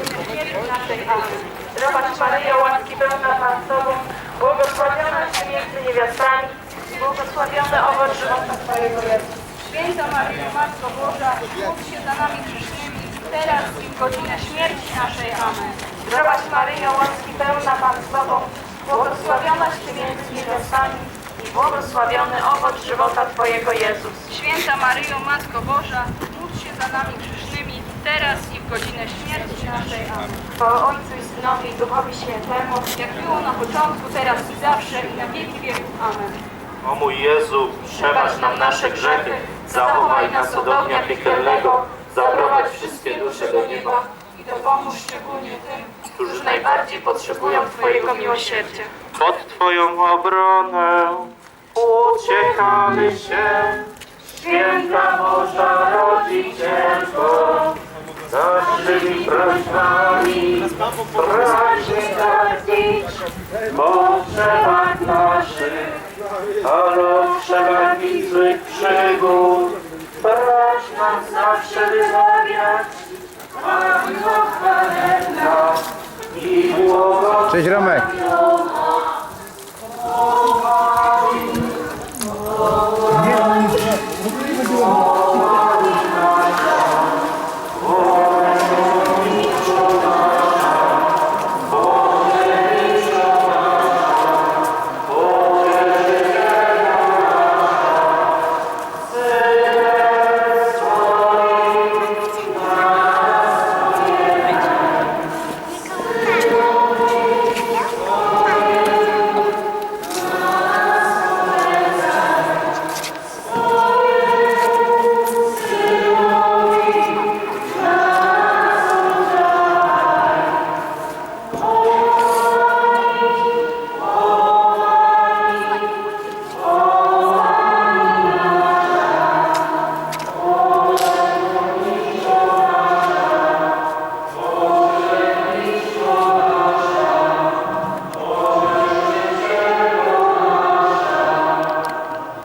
śmierci naszej. Amen. Zdrowaś Maryjo, łaski pełna Pan z Tobą, błogosławionaś Ty między niewiastami błogosławiony owoc żywota Twojego Jezus. Święta Maryjo, Matko Boża, módl się za nami grzesznymi, teraz i w godzinę śmierci naszej. Amen. Zdrowaś Maryjo, łaski pełna Pan z Tobą, błogosławionaś Ty między niewiastami błogosławiony owoc żywota Twojego Jezus. Święta Maryjo, Matko Boża, módl się za nami grzesznymi, teraz i w godzinę śmierci naszej. Amen. Chwała Ojcu i Synowi i Duchowi Świętemu, jak było na początku, teraz i zawsze i na wieki wieków. Amen. O mój Jezu, przebacz nam nasze grzechy, zachowaj nas od ognia piekielnego, zaprowadź wszystkie dusze do nieba, i dopomóż szczególnie tym, którzy najbardziej potrzebują Twojego miłosierdzia. pod Twoją obronę uciekamy się. Święta Boża Rodzicielko, naszymi prośbami pragnij zaradzić potrzebach naszych, ale o potrzebach złych przygód proś nas zawsze wybawiać. Panno